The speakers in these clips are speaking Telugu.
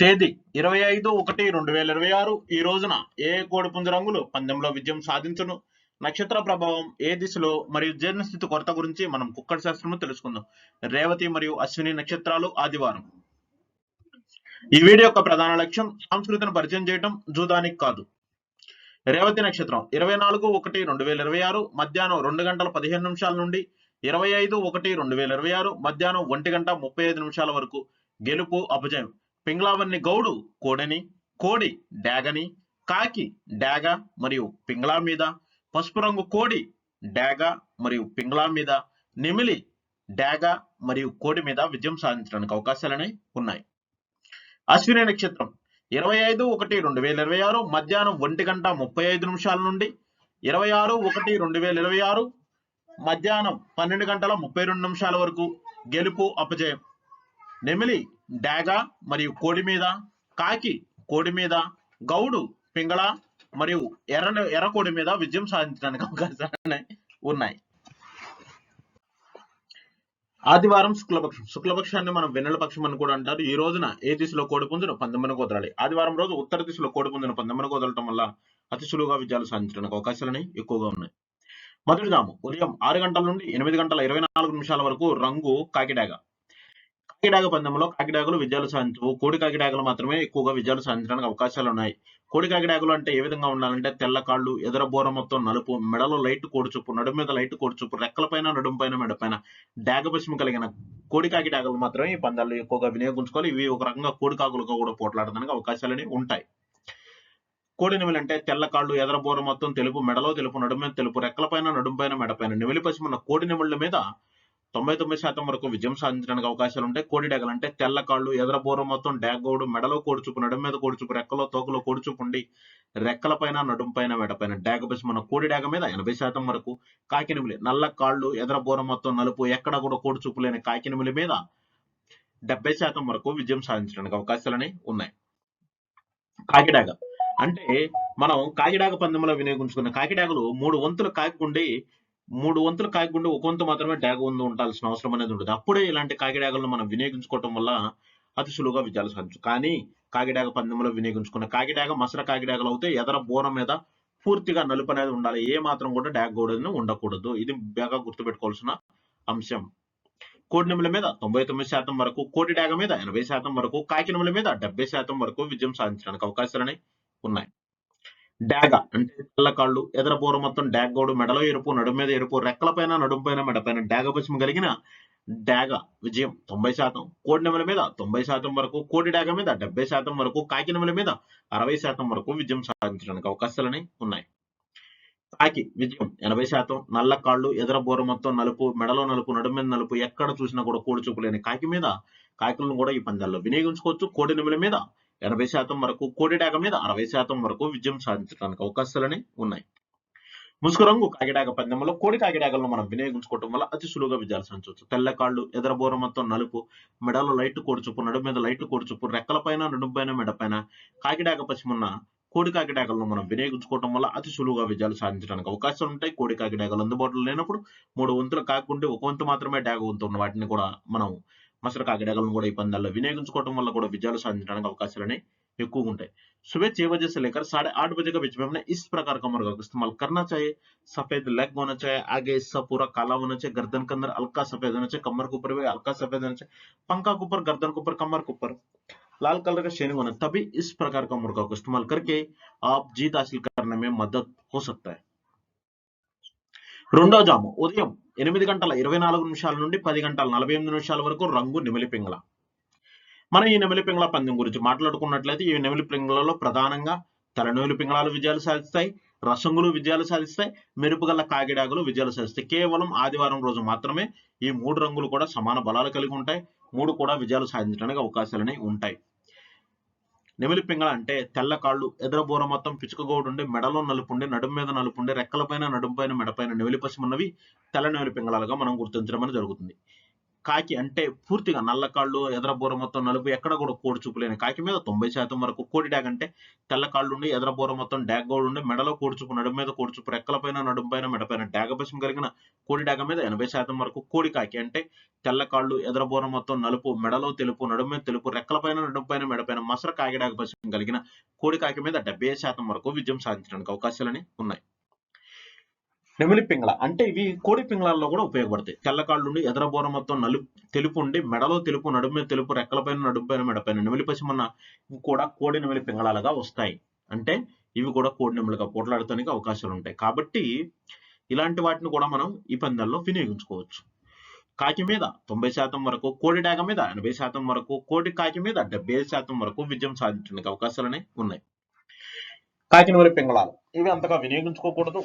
తేదీ ఇరవై ఐదు ఒకటి రెండు వేల ఇరవై ఆరు. ఈ రోజున ఏ కోడిపుంజ రంగులు పందెంలో విజయం సాధించును? నక్షత్ర ప్రభావం ఏ దిశలో మరియు జీర్ణస్థితి కొరత గురించి మనం కుక్కడి శాస్త్రము తెలుసుకుందాం. రేవతి మరియు అశ్విని నక్షత్రాలు ఆదివారం. ఈ వీడియో యొక్క ప్రధాన లక్ష్యం సంస్కృతిని పరిచయం చేయడం జూదానికి కాదు. రేవతి నక్షత్రం ఇరవై నాలుగు ఒకటి రెండు వేల ఇరవై ఆరు. మధ్యాహ్నం రెండు గంటల పదిహేను నిమిషాల నుండి ఇరవై ఐదు ఒకటి రెండు వేల ఇరవై ఆరు. మధ్యాహ్నం ఒంటి గంట ముప్పై ఐదు నిమిషాల వరకు గెలుపు అపజయం. పింగ్లావన్ని గౌడు కోడని కోడి డాగని కాకి డాగ మరియు పింగ్లా మీద పసుపు రంగు కోడి డాగ మరియు పింగ్లా మీద నిమిలి డాగ మరియు కోడి మీద విజయం సాధించడానికి అవకాశాలనే ఉన్నాయి. అశ్విని నక్షత్రం ఇరవై ఐదు ఒకటి రెండు వేల ఇరవై ఆరు మధ్యాహ్నం ఒంటి గంట ముప్పై ఐదు నిమిషాల నుండి ఇరవై ఆరు ఒకటి రెండు వేల ఇరవై ఆరు మధ్యాహ్నం పన్నెండు గంటల ముప్పై రెండు నిమిషాల వరకు గెలుపు అపజయం. నెమిలి డాగ మరియు కోడి మీద కాకి కోడి మీద గౌడు పింగళ మరియు ఎర్ర ఎర్ర కోడి మీద విజయం సాధించడానికి అవకాశాలు ఉన్నాయి. ఆదివారం శుక్లపక్షం. శుక్లపక్షాన్ని మనం వెన్నెల పక్షం అని కూడా అంటారు. ఈ రోజున ఏ దిశలో కోడిపుంజును పందెమ్మను కుదరాలి ఆదివారం రోజు ఉత్తర దిశలో కోడిపుంజును పందెమ్మను కుదరటం వల్ల అతి సులువుగా విజయాలు సాధించడానికి అవకాశాలని ఎక్కువగా ఉన్నాయి. మొదటి ఉదయం ఆరు గంటల నుండి ఎనిమిది గంటల ఇరవై నాలుగు నిమిషాల వరకు రంగు కాకిడాగా కాకిడాగ పందెంలో కాకిడాగులు విజయాలు సాధించవు. కోడి కాకిడాగలు మాత్రమే ఎక్కువగా విజయాలు సాధించడానికి అవకాశాలు ఉన్నాయి. కోడి కాకిడాగలు అంటే ఏ విధంగా ఉండాలంటే తెల్ల కాళ్ళు ఎదర బోర మొత్తం నలుపు మెడలో లైట్ కోడుచుప్పు నడుము మీద లైట్ కోడుచుప్పు రెక్కలపైన నడుము పైన మెడ పైన డాగ పశ్చిమ కలిగిన కోడి కాకిడాగలు మాత్రమే ఈ పందాలు ఎక్కువగా వినియోగించుకోవాలి. ఇవి ఒక రకంగా కోడి కాకులుగా కూడా పోట్లాడడానికి అవకాశాలని ఉంటాయి. కోడి నిమిలి అంటే తెల్ల కాళ్ళు ఎదర బోర మొత్తం తెలుపు మెడలో తెలుపు నడుము మీద తెలుపు రెక్కలపైన నడుంపైన నడుము పైన మెడ నిమిలి పశ్చిమ కోడి నిమిళ్ళ మీద తొంభై తొమ్మిది శాతం వరకు విజయం సాధించడానికి అవకాశాలు ఉంటాయి కోడి అంటే తెల్ల కాళ్ళు ఎదర బోర మొత్తం డాగోడు మెడలో కోడిచూపు నడుము మీద కోడిచూపు రెక్కలో తోకలో కోడిచూపు రెక్కల పైన నడుము పైన మెడపైన డాగ మన కోడి డాగ మీద ఎనభై శాతం వరకు కాకినిమిలి నల్ల కాళ్ళు ఎదరబోర మొత్తం నలుపు ఎక్కడ కూడా కోడిచూపు లేని కాకినిమిలి మీద డెబ్బై శాతం వరకు విజయం సాధించడానికి అవకాశాలని ఉన్నాయి. కాకిడాగ అంటే మనం కాకిడాగ పందెంలో వినియోగించుకున్న కాకిడాగలు మూడు వంతులు కాకికుండి మూడు వంతులు కాకికుండి ఒక వంతు మాత్రమే డ్యాగ్ ఉంది ఉండాల్సిన అవసరం అనేది ఉంటుంది అప్పుడే ఇలాంటి కాకిడాగలను మనం వినియోగించుకోవటం వల్ల అతి సులువుగా విజయాలు సాధించు కానీ కాకిడాగ పందెంలో వినియోగించుకున్న కాకిడాగ మసర కాకిడాగలు అయితే ఎదర బోర మీద పూర్తిగా నలుపు అనేది ఉండాలి. ఏ మాత్రం కూడా డాగ కూడా ఉండకూడదు. ఇది బాగా గుర్తుపెట్టుకోవాల్సిన అంశం. కోడినెముల మీద తొంభై తొమ్మిది శాతం వరకు కోటి డాగ మీద ఎనభై శాతం వరకు కాకినెముల మీద డెబ్బై శాతం వరకు విజయం సాధించడానికి అవకాశాలని ఉన్నాయి. డాగ అంటే తెల్ల కాళ్ళు ఎదర మొత్తం డాగోడు మెడలో ఎరుపు నడుము మీద ఎరుపు రెక్కల పైన నడుము పైన మెడ పైన డాగ పశ్చిమ కలిగిన డాగ విజయం తొంభై శాతం. కోడినెముల మీద తొంభై శాతం వరకు కోడి డాగ మీద డెబ్బై శాతం వరకు కాకినెముల మీద అరవై శాతం వరకు విజయం సాధించడానికి అవకాశాలని ఉన్నాయి. కాకి విజయం ఎనభై శాతం నల్ల కాళ్ళు ఎదర బోర మొత్తం నలుపు మెడలో నలుపు నడుము మీద నలుపు ఎక్కడ చూసినా కూడా కోడి చూపులేని కాకి మీద కాకిలను కూడా ఈ పందాల్లో వినియోగించుకోవచ్చు. కోడి నెమల మీద ఎనభై శాతం వరకు కోడిడాక మీద అరవై శాతం వరకు విజయం సాధించడానికి అవకాశాలని ఉన్నాయి. ముసుగు రంగు కాకిడాగ పందెంలో కోడి కాకిడాగలను మనం వినియోగించుకోవటం వల్ల అతి సులువుగా విజయాలు సాధించవచ్చు. తెల్ల కాళ్ళు ఎదర బోర మొత్తం నలుపు మెడలో లైట్ కోడుచుపు నడుము మీద లైట్ కోడుచుపు రెక్కల పైన నడుము పైన మెడ పైన కాకిడాగ పశ్చిమున్న కోడి కాకిడాగలను మనం వినియోగించుకోవటం వల్ల అతి సులువుగా విజయాలు సాధించడానికి అవకాశాలు ఉంటాయి. కోడి కాకిడాగలు అందుబాటులో లేనప్పుడు మూడు వంతులు కాకుంటే ఒక వంతు మాత్రమే డాగ వంతు ఉన్న వాటిని కూడా మనం మసర కాకిడాగలను కూడా ఈ పందాల్లో వినియోగించుకోవటం వల్ల కూడా విజయాలు సాధించడానికి అవకాశాలని ఎక్కువగా ఉంటాయి सुबह छह बजे से लेकर साढ़े आठ बजे के बीच में हमने इस प्रकार का मुर्गा का इस्तेमाल करना चाहिए सफेद लेग होना चाहिए आगे हिस्सा पूरा काला होना चाहिए गर्दन के अंदर हल्का सफेद होना चाहिए कमर के ऊपर भी हल्का सफेद होना चाहिए पंखा के ऊपर गर्दन के ऊपर कमर के ऊपर लाल कलर का शेनिंग होना तभी इस प्रकार का मुर्गा को इस्तेमाल करके आप जीत हासिल करने में मदद हो सकता है రెండో జాము. ఉదయం ఎనిమిది గంటల ఇరవై నాలుగు నిమిషాల నుండి పది గంటల నలభై ఎనిమిది నిమిషాల వరకు రంగు నెమిలి పింగళ మనం ఈ నెమిలి పింగళ పందెం గురించి మాట్లాడుకున్నట్లయితే ఈ నెమిలి పింగళలో ప్రధానంగా తెల్లనూలు పింగళాలు విజయాలు సాధిస్తాయి రసంగులు విజయాలు సాధిస్తాయి మెరుపుగల కాగిడాగులు విజయాలు సాధిస్తాయి. కేవలం ఆదివారం రోజు మాత్రమే ఈ మూడు రంగులు కూడా సమాన బలాలు కలిగి ఉంటాయి. మూడు కూడా విజయాలు సాధించడానికి అవకాశాలని ఉంటాయి. నెమిలి పింగళ అంటే తెల్ల కాళ్ళు ఎదుర బోర మొత్తం పిచుకగోడు ఉండి మెడలో నలుపుండి నడుము మీద నలుపుండి రెక్కల పైన నడుము పైన మెడపైన నెమిలి పశ్చిమన్నవి తెల్ల నెమిలి పింగళాలుగా మనం గుర్తించడం అనేది జరుగుతుంది. కాకి అంటే పూర్తిగా నల్ల కాళ్ళు ఎదరబూర మొత్తం నలుపు ఎక్కడ కూడా కోడి చూపులేని కాకి మీద తొంభై శాతం వరకు కోడి డాగ్ అంటే తెల్ల కాళ్ళు ఉండి ఎదరబూర మొత్తం డాగ్ గోడు ఉండి మెడలో కోడి నడుము మీద కోడి రెక్కల పైన నడుము పైన మెడ పైన డాగ పశం కలిగిన కోడి డాగ మీద ఎనభై శాతం వరకు కోడి కాకి అంటే తెల్ల కాళ్ళు ఎదరబూర మొత్తం నలుపు మెడలో తెలుపు నడుము మీద తెలుపు రెక్కల పైన నడుము పైన మెడ పైన మసర కాకి డాగ పశం కలిగిన కోడి కాకి మీద డెబ్బై శాతం వరకు విజయం సాధించడానికి అవకాశాలని ఉన్నాయి. నెమిలి పింగళ. అంటే ఇవి కోడి పింగళాల్లో కూడా ఉపయోగపడతాయి. తెల్లకాళ్ళు ఉండి ఎదరబోర మొత్తం నలుపు తెలుపు ఉండి మెడలో తెలుపు నడుము మీద తెలుపు రెక్కలపైన నడుము పైన మెడపైన నెమిలి పసిమన్న ఇవి కూడా కోడి నెమిలి పింగళాలుగా వస్తాయి. అంటే ఇవి కూడా కోడి నెమిలిగా పోట్లాడటానికి అవకాశాలు ఉంటాయి. కాబట్టి ఇలాంటి వాటిని కూడా మనం ఈ పందాల్లో వినియోగించుకోవచ్చు. కాకి మీద తొంభై శాతం వరకు కోడి డాగ మీద ఎనభై శాతం వరకు కోడి కాకి మీద డెబ్బై శాతం వరకు విజయం సాధించడానికి అవకాశాలనే ఉన్నాయి. కాకి పింగళాలు. ఇవి అంతగా వినియోగించుకోకూడదు.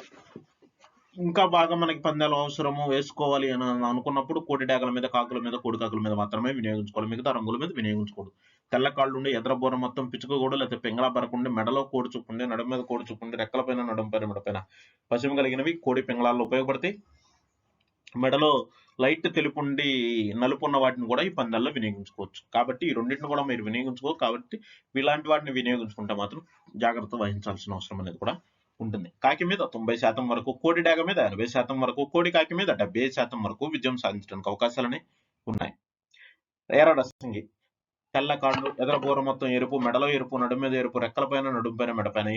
ఇంకా బాగా మనకి పందాలు అవసరము వేసుకోవాలి అని అనుకున్నప్పుడు కోటి డాగల మీద కాకుల మీద కోడి కాకుల మీద మాత్రమే వినియోగించుకోవాలి. మిగతా రంగుల మీద వినియోగించకూడదు తెల్ల కాళ్ళు ఉండి ఎదరబోర మొత్తం పిచ్చుకోకూడదు లేకపోతే పింగళ పరకుండి మెడలో కోడి నడుము మీద కోడి రెక్కల పైన నడుము పైన మెడ పైన పశ్చిమ కలిగినవి కోడి పింగళాల్లో ఉపయోగపడతాయి. మెడలో లైట్ తెలుపుండి నలుపు ఉన్న వాటిని కూడా ఈ పందాల్లో వినియోగించుకోవచ్చు. కాబట్టి ఈ రెండింటిని కూడా మీరు వినియోగించుకో కాబట్టి ఇలాంటి వాటిని వినియోగించుకుంటే మాత్రం జాగ్రత్త వహించాల్సిన అవసరం అనేది కూడా ఉంటుంది. కాకి మీద తొంభై శాతం వరకు కోడి డాగ మీద ఎనభై శాతం వరకు కోడి కాకి మీద డెబ్బై శాతం వరకు విజయం సాధించడానికి అవకాశాలని ఉన్నాయి. ఎర్ర రసంగి తెల్ల కాళ్ళు ఎదరబోర మొత్తం ఎరుపు మెడలో ఎరుపు నడుము మీద ఎరుపు రెక్కల పైన నడుము పైన మెడ పైన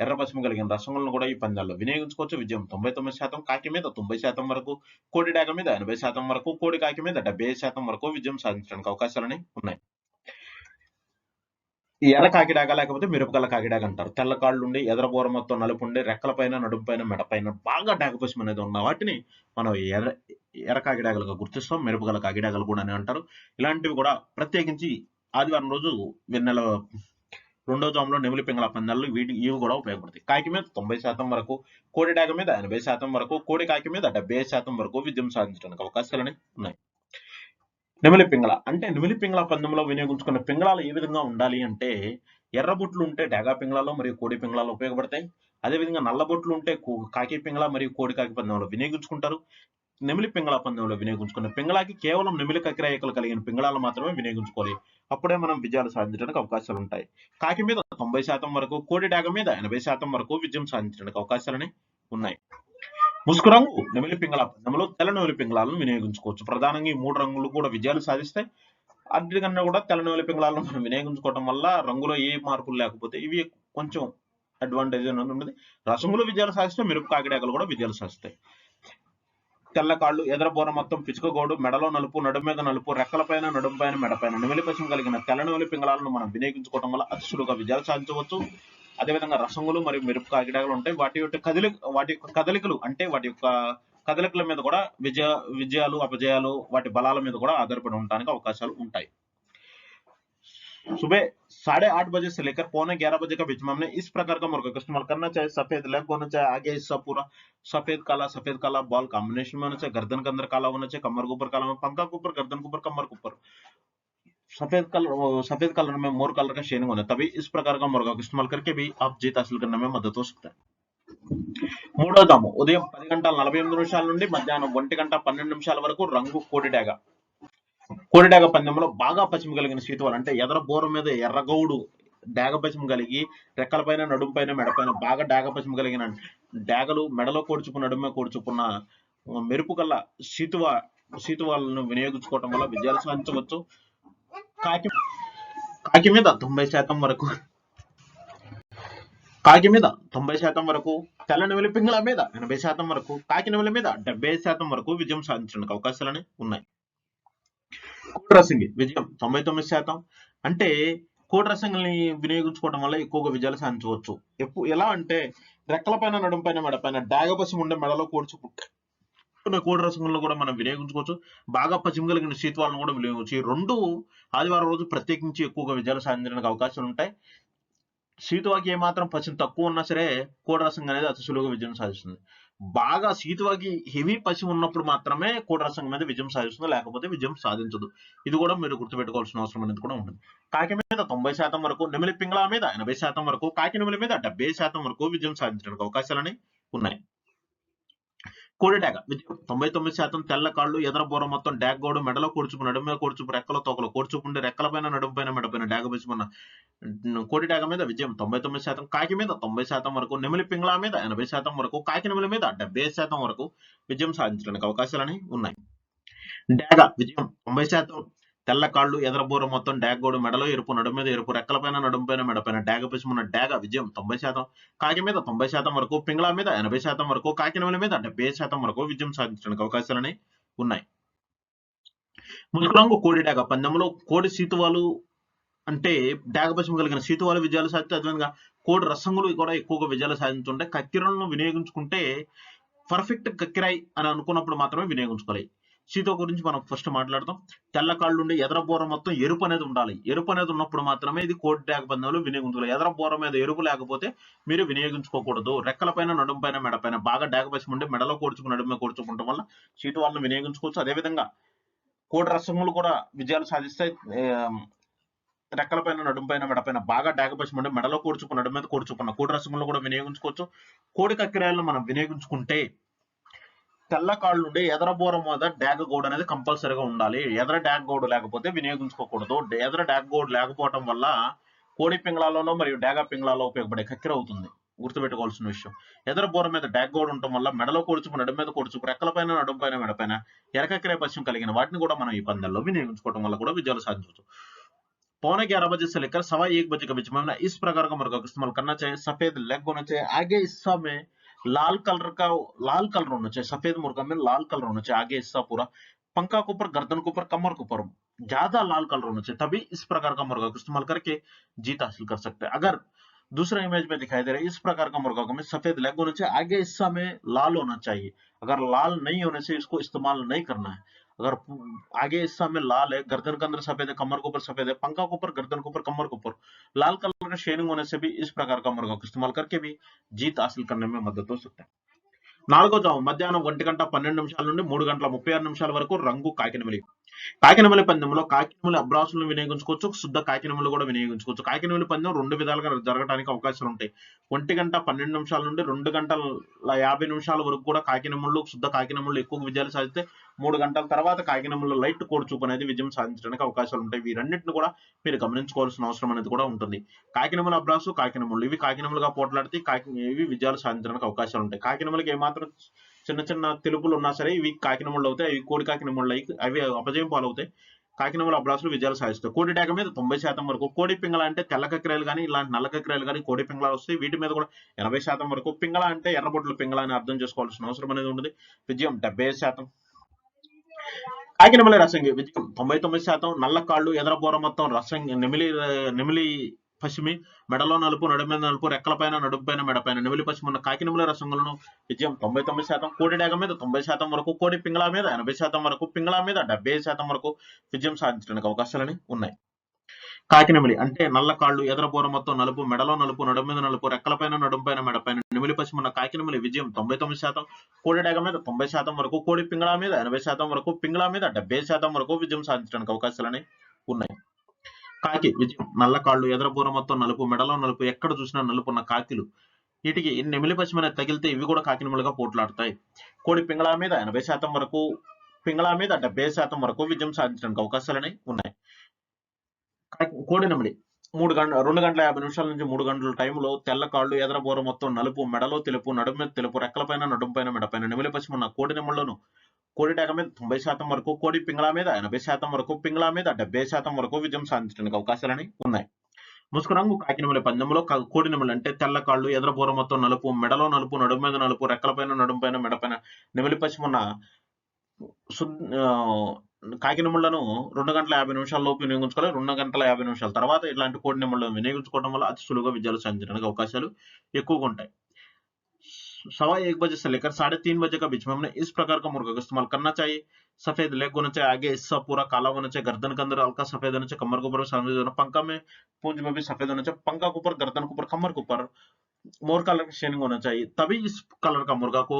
ఎర్ర పశ్చిమ కలిగిన రసములను కూడా ఈ పందాల్లో వినియోగించుకోవచ్చు. విజయం తొంభై తొమ్మిది శాతం కాకి మీద తొంభై శాతం వరకు కోడి డాగ మీద ఎనభై శాతం వరకు కోడి కాకి మీద డెబ్బై శాతం వరకు విజయం సాధించడానికి అవకాశాలని ఉన్నాయి. ఈ ఎర్ర కాకిడాక లేకపోతే మిరపకల కాకిడాక అంటారు. తెల్ల కాళ్ళు ఉండి ఎదరబోర మొత్తం నలుపు ఉండి రెక్కల పైన నడుము పైన మెడ పైన బాగా డాగపశం అనేది ఉన్న వాటిని మనం ఎర్ర ఎర్ర కాకిడాకలుగా గుర్తిస్తాం. మిరపగల కాకిడాకలు కూడా అని అంటారు. ఇలాంటివి కూడా ప్రత్యేకించి ఆదివారం రోజు వెన్నెల రెండో జాములో నెమిలి పింగళ పందాలు వీటి ఇవి కూడా ఉపయోగపడతాయి. కాకి మీద తొంభై శాతం వరకు కోడి డాగ మీద ఎనభై శాతం వరకు కోడి కాకి మీద డెబ్బై శాతం వరకు విజయం సాధించడానికి అవకాశాలు ఉన్నాయి. నెమిలి పింగళ. అంటే నెమిలి పింగళ పందెంలో వినియోగించుకున్న పింగళాలు ఏ విధంగా ఉండాలి అంటే ఎర్రబొట్లు ఉంటే డేగా పింగళాలు మరియు కోడి పింగళాలు ఉపయోగపడతాయి. అదేవిధంగా నల్లబొట్లు ఉంటే కాకి పింగళ మరియు కోడి కాకి పందెంలో వినియోగించుకుంటారు. నెమిలి పింగళ పందెంలో వినియోగించుకున్న పింగళాకి కేవలం నెమిలి కక్కిరాయకలు కలిగిన పింగళాలు మాత్రమే వినియోగించుకోవాలి. అప్పుడే మనం విజయాలు సాధించడానికి అవకాశాలు ఉంటాయి. కాకి మీద తొంభై శాతం వరకు కోడి డాగ మీద ఎనభై శాతం వరకు విజయం సాధించడానికి అవకాశాలని ఉన్నాయి. ముసుగు రంగు నెమిలి పింగళ పందెంలో తెల్ల నెమిలి పింగళాలను వినియోగించుకోవచ్చు. ప్రధానంగా ఈ మూడు రంగులు కూడా విజయాలు సాధిస్తాయి అన్నిటికన్నా కూడా తెల్ల నెమిలి పింగళాలను మనం వినియోగించుకోవడం వల్ల రంగులో ఏ మార్పులు లేకపోతే ఇవి కొంచెం అడ్వాంటేజ్ అనేది ఉంటుంది. రసములు విజయాలు సాధిస్తే మిరప కాకిడాకలు కూడా విజయాలు సాధిస్తాయి. తెల్ల కాళ్ళు ఎదరబోర మొత్తం పిచ్చుకగోడు మెడలో నలుపు నడుము మీద నలుపు రెక్కల పైన నడుము పైన మెడ పైన. పశం కలిగిన తెల్ల నెమిలి పింగళాలను మనం వినియోగించుకోవడం వల్ల అతిశుడుగా విజయాలు సాధించవచ్చు. అదేవిధంగా రసములు మరియు మిరప కాకిడాకలు ఉంటాయి వాటి యొక్క కదలి వాటి యొక్క కదలికలు అంటే వాటి యొక్క కదలికల మీద కూడా విజయ విజయాలు అపజయాలు వాటి బలాల మీద కూడా ఆధారపడి ఉండడానికి అవకాశాలు ఉంటాయి सुबह साढ़े आठ बजे से लेकर पौने ग्यारह बजे के बीच में हमने इस प्रकार का मुर्गा इस्तेमाल करना चाहे सफेद लेग होना चाहे आगे हिस्सा पूरा सफेद काला सफेद काला बॉल कॉम्बिनेशन में होना चाहिए गर्दन के अंदर काला होना चाहिए कमर के ऊपर काला होना पंखा के ऊपर गर्दन के ऊपर कमर के ऊपर सफेद कलर वो सफेद कलर में मोर कलर का शेनिंग होना है तभी इस प्रकार का मुर्गा को इस्तेमाल करके भी आप जीत हासिल करने में मदद हो सकता है మూడో దాము ఉదయం పది గంటల నలభై ఎనిమిది నిమిషాల నుండి మధ్యాహ్నం ఒంటి గంట పన్నెండు నిమిషాల వరకు రంగు కోడిడాగ కోడిడాగ పందెంలో బాగా పశ్చిమ కలిగిన సీతువాలు అంటే ఎదర బోర మీద ఎర్రగౌడు డాగ పశ్చిమ కలిగి రెక్కల పైన నడుము పైన మెడ పైన బాగా డాగ పశ్చిమ కలిగిన డాగలు మెడలో కోడిచుపు నడుమ కోడిచుకున్న మెరుపు కల్లా సీతువ సీతువాలను వినియోగించుకోవటం వల్ల విజయాలు సాధించవచ్చు కాకి కాకి మీద తొంభై శాతం వరకు. కాకి మీద తొంభై శాతం వరకు తెల్ల నెమలి పింగళ మీద ఎనభై శాతం వరకు కాకి నెమలి మీద డెబ్బై శాతం వరకు విజయం సాధించడానికి అవకాశాలని ఉన్నాయి. కోడి విజయం తొంభై తొమ్మిది శాతం. అంటే కోడి వినియోగించుకోవడం వల్ల ఎక్కువగా విజయాలు సాధించవచ్చు. ఎప్పుడు ఎలా అంటే రెక్కల పైన నడుము పైన మెడ పైన డాగపసి ఉండే మెడలో కోడిచు ఉన్న కోడి రసంలో కూడా మనం వినియోగించుకోవచ్చు. బాగా పశ్చిమ కలిగిన శీతవాలను కూడా వినియోగించు ఈ రెండు ఆదివారం రోజు ప్రత్యేకించి ఎక్కువగా విజయాలు సాధించడానికి అవకాశాలు ఉంటాయి. సీతువాకి ఏమాత్రం పశ్చిమ తక్కువ ఉన్నా సరే కోడరసం అనేది అతి సులువుగా విజయం సాధిస్తుంది. బాగా సీతువాకి హెవీ పశ్చిమ ఉన్నప్పుడు మాత్రమే కోడరసం మీద విజయం సాధిస్తుంది లేకపోతే విజయం సాధించదు. ఇది కూడా మీరు గుర్తుపెట్టుకోవాల్సిన అవసరం అనేది కూడా ఉంటుంది. కాకి మీద తొంభై శాతం వరకు నెమిలి పింగళ మీద ఎనభై శాతం వరకు కాకి నెమిలి మీద డెబ్బై శాతం వరకు విజయం సాధించడానికి అవకాశాలని ఉన్నాయి. కోడి డాగ. విజయం తొంభై తొమ్మిది శాతం తెల్ల కాళ్ళు ఎదరబోర మొత్తం డాగ్ గోడు మెడలో కూర్చుకు నడుము మీద కూర్చుకు రెక్కల తోకలు. కూర్చుకుంటే రెక్కల పైన నడుము పైన మెడ పైన డాగ వేసుకున్న కోడి డాగ మీద విజయం తొంభై తొమ్మిది శాతం. కాకి మీద తొంభై శాతం వరకు నెమిలి పింగళ మీద ఎనభై శాతం వరకు కాకి నెమిలి మీద డెబ్బై శాతం వరకు విజయం సాధించడానికి అవకాశాలని ఉన్నాయి. డాగ విజయం తొంభై శాతం. తెల్ల కాళ్ళు ఎదరబూర మొత్తం డాగ్ గోడు మెడలో ఎరుపు నడుము మీద ఎరుపు రెక్కల పైన నడుము పైన మెడ పైన డాగ పిసుమున్న డాగ విజయం తొంభై శాతం. కాకి మీద తొంభై శాతం వరకు పింగళ మీద ఎనభై శాతం వరకు కాకినవల మీద డెబ్బై శాతం వరకు విజయం సాధించడానికి అవకాశాలని ఉన్నాయి. ముసుగు రంగు కోడి డాగ పందెంలో కోడి సీతువాలు అంటే డాగ పశ్చిమ కలిగిన సీతువాలు విజయాలు సాధిస్తే అదేవిధంగా కోడి రసంగులు కూడా ఎక్కువగా విజయాలు సాధించుంటే కక్కిరలను వినియోగించుకుంటే పర్ఫెక్ట్ కక్కిరాయి అని అనుకున్నప్పుడు మాత్రమే వినియోగించుకోవాలి. సీతో గురించి మనం ఫస్ట్ మాట్లాడదాం. తెల్ల కాళ్ళు ఉండే ఎదర బోర మొత్తం ఎరుపు అనేది ఉండాలి. ఎరుపు అనేది ఉన్నప్పుడు మాత్రమే ఇది కోడి డాగ పందెంలో వినియోగించుకోవాలి. ఎదర బోర మీద ఎరుపు లేకపోతే మీరు వినియోగించుకోకూడదు. రెక్కల పైన నడుము పైన మెడపైన బాగా డాగ ఉండి మెడలో కూర్చుకుని నడుమే మీద వల్ల సీటు వాళ్ళని వినియోగించుకోవచ్చు. అదేవిధంగా కోడి రసములు కూడా విజయాలు సాధిస్తాయి. రెక్కలపైన రెక్కల పైన నడుము పైన బాగా డాగపశం ఉంటే మెడలో కూర్చుకున్న నడుము మీద కూర్చుకున్న కోడి రసములు కూడా వినియోగించుకోవచ్చు. కోడి కక్కిరాయలను మనం వినియోగించుకుంటే తెల్ల కాళ్ళు ఉండి ఎదర బోర మీద డాగ గోడు అనేది కంపల్సరీగా ఉండాలి ఎదర డాగ్ గోడు లేకపోతే వినియోగించుకోకూడదు ఎదర డాగ్ గోడు లేకపోవడం వల్ల కోడి పింగళాలలో మరియు డాగ పింగళాలో ఉపయోగపడే కక్కెర అవుతుంది గుర్తుపెట్టుకోవాల్సిన విషయం ఎదర బోర మీద డాగ్ గోడు ఉండటం వల్ల మెడలో కూర్చుకు నడుము మీద కూర్చుకు రెక్కల పైన నడుము పైన మెడ పైన ఎరకక్కిరే పశ్చిమ కలిగిన వాటిని కూడా మనం ఈ పందెంలో వినియోగించుకోవడం వల్ల కూడా విజయాలు సాధించవచ్చు पौने ग्यारह बजे से लेकर सवा एक बजे के बीच में हमने इस प्रकार का मुर्गा का इस्तेमाल करना चाहिए सफेद लेग होना चाहिए आगे हिस्सा में लाल कलर का, लाल कलर होना चाहिए, सफ़ेद मुर्गा में लाल कलर होना चाहिए, आगे हिस्सा पूरा। पंखा के ऊपर, गर्दन के ऊपर, कमर के ऊपर ज़्यादा लाल कलर होना चाहिए, तभी इस प्रकार का मुर्गा को इस्तेमाल करके जीत हासिल कर सकते हैं। अगर दूसरा इमेज में दिखाई दे रहा है, इस प्रकार का मुर्गा को में सफ़ेद लेग होना चाहिए, आगे हिस्सा में लाल होना चाहिए। अगर लाल नहीं होने से इसको इस्तेमाल नहीं करना है अगर आगे हिस्सा में लाल है गर्दन के अंदर सफेद है कमर के ऊपर सफेद है पंखा के ऊपर गर्दन के ऊपर कमर के ऊपर लाल कलर का शेडिंग होने से भी इस प्रकार का मुर्गा को इस्तेमाल करके भी जीत हासिल करने में मदद हो सकता है నాలుగో జాము మధ్యాహ్నం ఒంటి గంట పన్నెండు నిమిషాల నుండి మూడు గంటల ముప్పై ఆరు నిమిషాల వరకు రంగు కాకినమిలి కాకినమిలి పందెంలో కాకినమిలి అబ్రాసులను వినియోగించుకోవచ్చు శుద్ధ కాకినమిలు కూడా వినియోగించుకోవచ్చు కాకినమిలి పందెం రెండు విధాలుగా జరగడానికి అవకాశాలు ఉంటాయి ఒంటి గంట పన్నెండు నిమిషాల నుండి రెండు గంటల యాభై నిమిషాల వరకు కూడా కాకినములు శుద్ధ కాకినములు ఎక్కువ విజయాలు సాధిస్తే మూడు గంటల తర్వాత కాకినములు లైట్ కోడ్ చూపు అనేది విజయం సాధించడానికి అవకాశాలు ఉంటాయి. వీరన్నింటిని కూడా మీరు గమనించుకోవాల్సిన అవసరం అనేది కూడా ఉంటుంది. కాకినమల అబ్రాసు కాకినములు ఇవి కాకినములుగా పోట్లాడితే కాకి ఇవి విజయాలు సాధించడానికి అవకాశాలు ఉంటాయి. కాకినములకి ఏమాత్రం చిన్న చిన్న తెలుపులు ఉన్నా సరే ఇవి కాకినములు అవుతాయి. అవి కోడి కాకినముళ్ళు అవి అపజయం పాలవుతాయి. కాకినముల అబ్రాసులు విజయాలు సాధిస్తాయి. కోడి డాగ మీద తొంభై శాతం వరకు కోడి పింగళ అంటే తెల్ల కక్కిరాయలు కానీ ఇలాంటి నల్ల కక్కిరాయలు కానీ కోడి పింగళాలు వస్తాయి. వీటి మీద కూడా ఎనభై శాతం వరకు పింగళ అంటే ఎర్రబొట్లు పింగళ అని అర్థం చేసుకోవాల్సిన అవసరం అనేది ఉంటుంది. విజయం డెబ్బై శాతం. కాకినమల రసంగి విజయం. తొంభై తొమ్మిది శాతం నల్ల కాళ్ళు ఎదరబోర మొత్తం రసంగి నెమిలి నెమిలి పశ్చిమి మెడలో నలుపు నడుము మీద నలుపు రెక్కల పైన నడుము పైన మెడ పైన. నెమిలి పశ్చిమ ఉన్న కాకినముల రసంగులను విజయం తొంభై తొమ్మిది శాతం కోడి డేగ మీద తొంభై శాతం వరకు కోడి పింగళ మీద ఎనభై శాతం వరకు పింగళ మీద డెబ్బై శాతం వరకు విజయం సాధించడానికి అవకాశాలని ఉన్నాయి. కాకినమిలి అంటే నల్ల కాళ్ళు ఎదరబోర మొత్తం నలుపు మెడలో నలుపు నడుము మీద నలుపు రెక్కల పైన నడుము పైన మెడ పైన. నెమిలి పశ్చిమ ఉన్న కాకినమిలి విజయం తొంభై తొమ్మిది శాతం కోడి డేగ మీద తొంభై శాతం వరకు కోడి పింగళ మీద ఎనభై శాతం వరకు పింగళ మీద డెబ్బై శాతం వరకు విజయం సాధించడానికి అవకాశాలని ఉన్నాయి. కాకి విజయం నల్ల కాళ్ళు ఎదరబోర మొత్తం నలుపు మెడలో నలుపు ఎక్కడ చూసినా నలుపు ఉన్న కాకిలు. వీటికి నెమిలి పశ్చిమ తగిలితే ఇవి కూడా కాకినములుగా పోట్లాడతాయి. కోడి పింగళా మీద ఎనభై శాతం వరకు పింగళ మీద డెబ్బై శాతం వరకు విజయం సాధించడానికి అవకాశాలని ఉన్నాయి. కాకి- కోడి మూడు గంట రెండు గంటల యాభై నిమిషాల నుంచి మూడు గంటల టైంలో తెల్ల కాళ్ళు ఎదరబోర మొత్తం నలుపు మెడలో తెలుపు నడుము మీద తెలుపు రెక్కల పైన నడుము పైన మెడ పైన నెమిలి పశ్చిమ కోడి నెమళ్ళను కోడి టేక మీద తొంభై శాతం వరకు కోడి పింగళా మీద ఎనభై శాతం వరకు పింగళ మీద డెబ్బై శాతం వరకు విజయం సాధించడానికి అవకాశాలని ఉన్నాయి. ముసుగు రంగు కాకినెమలి పందెంలో క- కోడి నెమలి అంటే తెల్ల కాళ్ళు ఎదరబోర మొత్తం నలుపు మెడలో నలుపు నడుము మీద నలుపు రెక్కల పైన నడుము పైన మెడ పైన నెమలి పశ్చిమ శుద్ధ ఆ, కాకినెమళ్లను రెండు గంటల యాభై నిమిషాల లోపు వినియోగించుకోవాలి రెండు గంటల యాభై నిమిషాల తర్వాత ఇలాంటి కోడి నెమళ్లను వినియోగించుకోవడం వల్ల అతి సులువుగా విజయాలు సాధించడానికి అవకాశాలు ఎక్కువగా ఉంటాయి सवा एक बजे से लेकर साढ़े तीन बजे के बीच में हमने इस प्रकार का मुर्गा का इस्तेमाल करना चाहिए सफेद लेग होना चाहिए आगे हिस्सा पूरा काला होना चाहिए गर्दन के अंदर हल्का सफेद होना चाहिए कमर के ऊपर सफेद होना पंखा में पूंछ में भी सफेद होना चाहिए पंखा के ऊपर गर्दन के ऊपर कमर के ऊपर मोर कलर का शेनिंग होना चाहिए तभी इस कलर का मुर्गा को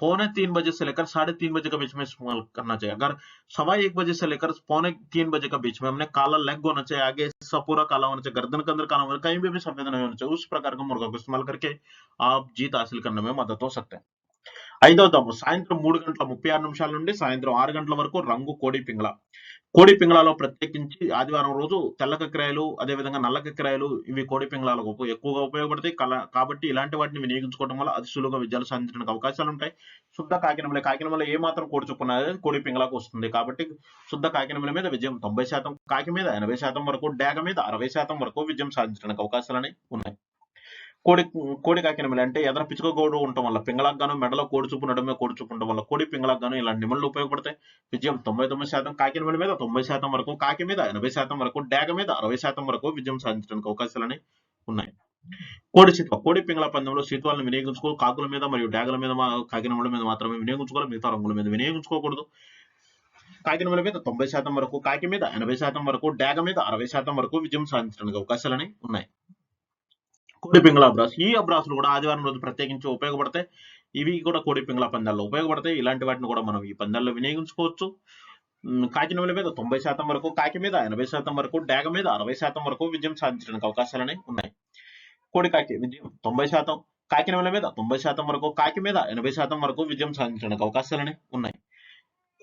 पौने तीन बजे से लेकर साढ़े तीन बजे के बीच में इस्तेमाल करना चाहिए अगर सवा एक बजे से लेकर पौने तीन बजे के बीच में हमने काला लेग होना चाहिए आगे हिस्सा पूरा काला होना चाहिए गर्दन के अंदर काला होना चाहिए कहीं भी, भी सफेद नहीं होना चाहिए उस प्रकार का मुर्गा को इस्तेमाल करके आप जीत हासिल करने में मदद हो सकते हैं ఐదవ దమ్ము సాయంత్రం మూడు గంటల ముప్పై ఆరు నిమిషాల నుండి సాయంత్రం ఆరు గంటల వరకు రంగు కోడి పింగళ కోడి పింగళాలో ప్రత్యేకించి ఆదివారం రోజు తెల్ల కక్రాయలు అదేవిధంగా నల్ల కక్రాయలు ఇవి కోడి పింగళాలకు ఎక్కువగా ఉపయోగపడతాయి. కాబట్టి ఇలాంటి వాటిని వినియోగించుకోవడం వల్ల అతి సులువుగా విద్యలు సాధించడానికి అవకాశాలు ఉంటాయి. శుద్ధ కాకినమల కాకినమల ఏ మాత్రం కోడి చొప్పున కోడి పింగళాకు వస్తుంది కాబట్టి శుద్ధ కాకినమల మీద విజయం తొంభై శాతం కాకి మీద ఎనభై శాతం వరకు డేగ మీద అరవై శాతం వరకు విజయం సాధించడానికి అవకాశాలని ఉన్నాయి. కోడి కోడి కాకినమల అంటే ఎదర పిచ్చుక కోడు ఉండటం వల్ల పింగళాకు గాను మెడలో కోడి చూపు నడుమే కోడి చూపు ఉండడం వల్ల కోడి పింగళాకు గాను ఇలాంటి నిమలు ఉపయోగపడతాయి. విజయం తొంభై తొమ్మిది శాతం కాకినమల మీద తొంభై శాతం వరకు కాకి మీద ఎనభై శాతం వరకు డేగ మీద అరవై శాతం వరకు విజయం సాధించడానికి అవకాశాలని ఉన్నాయి. కోడి సీత్వ కోడి పింగళ పందెంలో సీత్వాలను వినియోగించుకో కాకుల మీద మరియు డేగల మీద కాకినముల మీద మాత్రమే వినియోగించుకోవాలి మిగతా రంగుల మీద వినియోగించుకోకూడదు. కాకినముల మీద తొంభై శాతం వరకు కాకి మీద ఎనభై శాతం వరకు డేగ మీద అరవై శాతం వరకు విజయం సాధించడానికి అవకాశాలని ఉన్నాయి. కోడి పింగళ అబ్రాస్. ఈ అబ్రాసులు కూడా ఆదివారం రోజు ప్రత్యేకించి ఉపయోగపడతాయి. ఇవి కూడా కోడి పింగళ పందాల్లో ఉపయోగపడతాయి. ఇలాంటి వాటిని కూడా మనం ఈ పందాల్లో వినియోగించుకోవచ్చు. ఉమ్, మీద తొంభై శాతం వరకు కాకి మీద ఎనభై శాతం వరకు డేగ మీద అరవై శాతం వరకు విజయం సాధించడానికి అవకాశాలని ఉన్నాయి. కోడి కాకి విజయం తొంభై శాతం కాకినముల మీద తొంభై శాతం వరకు కాకి మీద ఎనభై శాతం వరకు విజయం సాధించడానికి అవకాశాలనే ఉన్నాయి.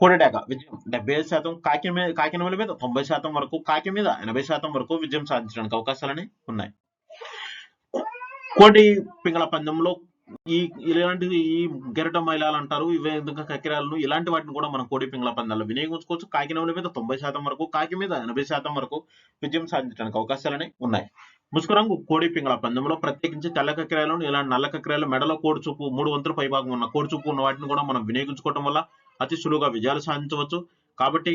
కోడి డేగ విజయం డెబ్బై ఐదు శాతం కాకి మీద కాకినముల మీద తొంభై శాతం వరకు కాకి మీద ఎనభై శాతం వరకు విజయం సాధించడానికి అవకాశాలని ఉన్నాయి. కోటి పింగళ పందెంలో ఈ ఇలాంటివి ఈ గెరట మైలాలు అంటారు ఇవే విధంగా కక్కిరాలను? ఇలాంటి వాటిని కూడా మనం కోడి పింగళ పందాల్లో వినియోగించుకోవచ్చు. కాకినముల మీద తొంభై శాతం వరకు కాకి మీద ఎనభై శాతం వరకు విజయం సాధించడానికి అవకాశాలనే ఉన్నాయి. ముసుకురంగు కోడి పింగళ పందెంలో ప్రత్యేకించి తెల్ల కకిరాలను ఇలాంటి నల్ల కక్కిరాలు మెడలో కోడి చూపు మూడు వంతుల పైభాగం ఉన్న కోడి చూపు ఉన్న వాటిని కూడా మనం వినియోగించుకోవడం వల్ల అతి సులువుగా విజయాలు సాధించవచ్చు. కాబట్టి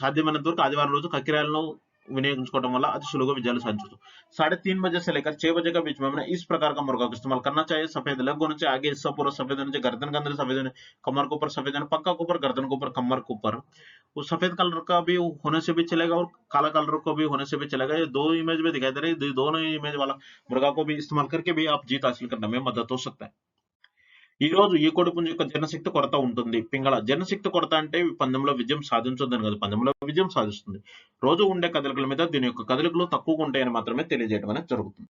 సాధ్యమైనంత వరకు ఆదివారం రోజు కకిరాలను विनियोगुट वाला अति सुलभ विद्यालय साजिश साढ़े तीन बजे से लेकर छह बजे के बीच में इस प्रकार का मुर्गा का इस्तेमाल करना चाहिए। सफ़ेद लग होना चाहिए आगे हिस्सा पूरा सफ़ेद होना चाहिए गर्दन के अंदर सफ़ेद होने कमर के ऊपर सफ़ेद होने पक्का के ऊपर, गर्दन के ऊपर, कमर के ऊपर। वो सफ़ेद कलर का भी होने से भी चलेगा और काला कलर का भी होने से भी चलेगा। ये दो इमेज में दिखाई दे रही है। दोनों इमेज वाला मुर्गा को भी इस्तेमाल करके भी आप जीत हासिल करने में मदद हो सकता है। ఈ రోజు ఈ కొడుపు యొక్క జనశక్తి కొరత ఉంటుంది. పింగళ జనశక్తి కొరత అంటే పందెంలో విజయం సాధించొద్దని కాదు. పందెంలో విజయం సాధిస్తుంది. రోజు ఉండే కదలికల మీద దీని యొక్క కదలికలు తక్కువగా ఉంటాయని మాత్రమే తెలియజేయడం అనేది జరుగుతుంది.